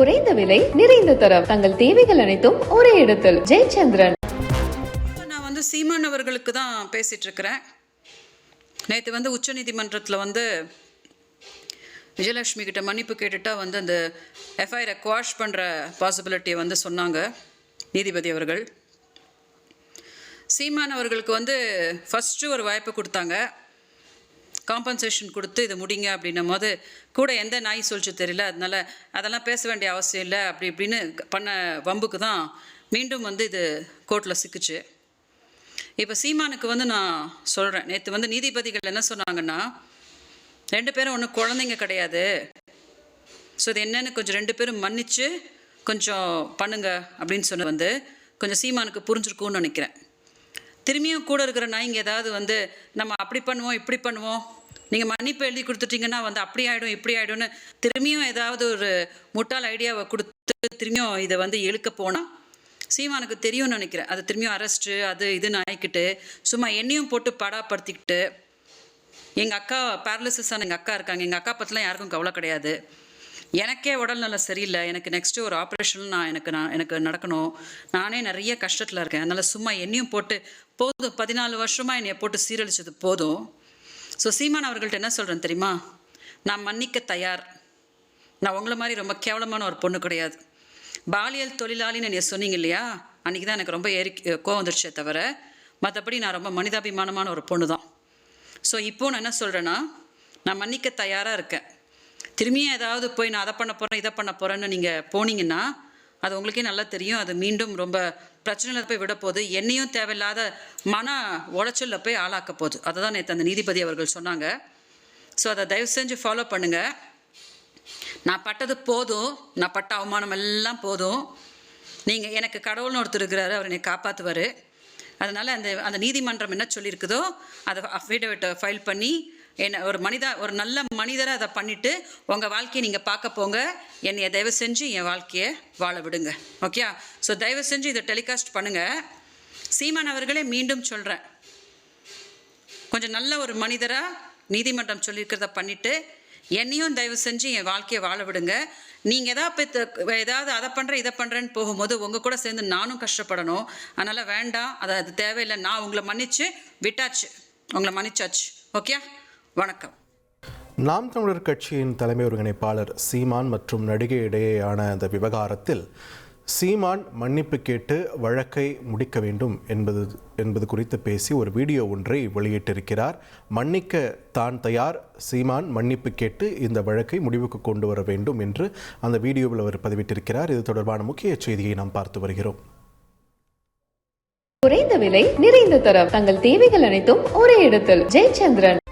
குறைந்த விலை நிறைந்த தரம். தங்கள் தேவைகள் அனைத்தும் ஒரே இடத்தில். ஜெயச்சந்திரன். நான் வந்து சீமான் அவர்களுக்கு தான் பேசிட்டு இருக்கிறேன். நேற்று வந்து உச்சநீதிமன்றத்தில் வந்து விஜயலட்சுமி கிட்ட மன்னிப்பு கேட்டுட்டா வந்து அந்த எஃப்ஐஆரை குவாஷ் பண்ணுற பாசிபிலிட்டியை வந்து சொன்னாங்க நீதிபதி அவர்கள். சீமான் அவர்களுக்கு வந்து ஃபஸ்ட்டு ஒரு வாய்ப்பு கொடுத்தாங்க. காம்பன்சேஷன் கொடுத்து இது முடிங்க அப்படின்னும் போது கூட எந்த நாய் சொல்லிச்சு தெரியல. அதனால் அதெல்லாம் பேச வேண்டிய அவசியம் இல்லை. அப்படி இப்படின்னு பண்ண வம்புக்கு தான் மீண்டும் வந்து இது கோர்ட்டில் சிக்குச்சு. இப்போ சீமானுக்கு வந்து நான் சொல்கிறேன் நேற்று வந்து நீதிபதிகள் என்ன சொன்னாங்கன்னா ரெண்டு பேரும் ஒன்றும் குழந்தைங்க கிடையாது. ஸோ இது என்னென்னு கொஞ்சம் ரெண்டு பேரும் மன்னிச்சு கொஞ்சம் பண்ணுங்க அப்படின்னு சொன்ன வந்து கொஞ்சம் சீமானுக்கு புரிஞ்சிருக்கும்னு நினைக்கிறேன். திரும்பியும் கூட இருக்கிற நாய்ங்க ஏதாவது வந்து நம்ம அப்படி பண்ணுவோம் இப்படி பண்ணுவோம் நீங்கள் மன்னிப்பு எழுதி கொடுத்துட்டீங்கன்னா வந்து அப்படி ஆகிடும் இப்படி ஆகிடும்னு திரும்பியும் ஏதாவது ஒரு முட்டாள் ஐடியாவை கொடுத்து திரும்பியும் இதை வந்து இழுக்க போனால் சீமானுக்கு தெரியும்னு நினைக்கிறேன். அது திரும்பியும் அரெஸ்ட்டு அது இதுன்னு ஆயிக்கிட்டு சும்மா என்னையும் போட்டு படாப்படுத்திக்கிட்டு எங்கள் அக்கா பேரலிசிஸான எங்கள் அக்கா இருக்காங்க. எங்கள் அக்கா பற்றிலாம் யாருக்கும் கவலை கிடையாது. எனக்கே உடல் நலம் சரியில்லை. எனக்கு நெக்ஸ்ட்டு ஒரு ஆப்ரேஷன் நான் எனக்கு நான் எனக்கு நடக்கணும். நானே நிறைய கஷ்டத்தில் இருக்கேன். அதனால் சும்மா என்னையும் போட்டு போதும். பதினாலு வருஷமாக என்னையை போட்டு சீரழிச்சது போதும். ஸோ சீமான் அவர்கள்ட்ட என்ன சொல்கிறேன் தெரியுமா? நான் மன்னிக்க தயார். நான் உங்களை மாதிரி ரொம்ப கேவலமான ஒரு பொண்ணு கிடையாது. பாலியல் தொழிலாளின்னு நீங்கள் சொன்னீங்க இல்லையா? அன்றைக்கி தான் எனக்கு ரொம்ப ஏறி கோவம் வந்துருச்சே தவிர மற்றபடி நான் ரொம்ப மனிதாபிமானமான ஒரு பொண்ணு தான் ஸோ இப்போது நான் என்ன சொல்கிறேன்னா நான் மன்னிக்க தயாராக இருக்கேன். திரும்பியும் ஏதாவது போய் நான் அதை பண்ண போகிறேன் இதை பண்ண போகிறேன்னு நீங்கள் போனீங்கன்னா அது உங்களுக்கே நல்லா தெரியும். அது மீண்டும் ரொம்ப பிரச்சனையில் போய் விட என்னையும் தேவையில்லாத மன உளைச்சலில் போய் ஆளாக்க போகுது. அதை தான் நேற்று அந்த நீதிபதி அவர்கள் சொன்னாங்க. ஸோ அதை தயவு செஞ்சு ஃபாலோ பண்ணுங்கள் நான் பட்டது போதும். நான் பட்ட அவமானம் எல்லாம் போதும். நீங்கள் எனக்கு கடவுள்னு ஒருத்தர் இருக்கிறாரு. அவர் என்னை காப்பாற்றுவார் அதனால் அந்த அந்த நீதிமன்றம் என்ன சொல்லியிருக்குதோ அதை அஃபிடவிட்டை ஃபைல் பண்ணி என்ன ஒரு மனிதா ஒரு நல்ல மனிதராக அதை பண்ணிவிட்டு உங்கள் வாழ்க்கையை நீங்கள் பார்க்க போங்க. என்னைய தயவு செஞ்சு என் வாழ்க்கையை வாழ விடுங்க. ஓகே ஸோ தயவு செஞ்சு இதை டெலிகாஸ்ட் பண்ணுங்கள் சீமான் அவர்களே மீண்டும் சொல்கிறேன் கொஞ்சம் நல்ல ஒரு மனிதராக நீதிமன்றம் சொல்லியிருக்கிறத பண்ணிவிட்டு என்னையும் தயவு செஞ்சு என் வாழ்க்கையை வாழ விடுங்க. நீங்கள் எதாவது இப்போ ஏதாவது அதை பண்ணுறேன் இதை பண்ணுறேன்னு போகும்போது உங்கள் கூட சேர்ந்து நானும் கஷ்டப்படணும். அதனால் வேண்டாம் அதை அது தேவையில்லை. நான் உங்களை மன்னிச்சு விட்டாச்சு. உங்களை மன்னிச்சாச்சு. ஓகே வணக்கம். நாம் தமிழர் கட்சியின் தலைமை ஒருங்கிணைப்பாளர் சீமான் மற்றும் நடிகை இடையேயான அந்த விவகாரத்தில் சீமான் மன்னிப்பு கேட்டு வழக்கை முடிக்க வேண்டும் என்பது என்பது குறித்து பேசி ஒரு வீடியோ ஒன்றை வெளியிட்டிருக்கிறார். மன்னிக்க தான் தயார். சீமான் மன்னிப்பு கேட்டு இந்த வழக்கை முடிவுக்கு கொண்டு வர வேண்டும் என்று அந்த வீடியோவில் அவர் பதிவிட்டிருக்கிறார். இது தொடர்பான முக்கிய செய்தியை நாம் பார்த்து வருகிறோம். குறைந்த விலை நிறைந்த தரம். தங்கள் தேவைகள் அனைத்தும் ஒரே இடத்தில். ஜெயச்சந்திரன்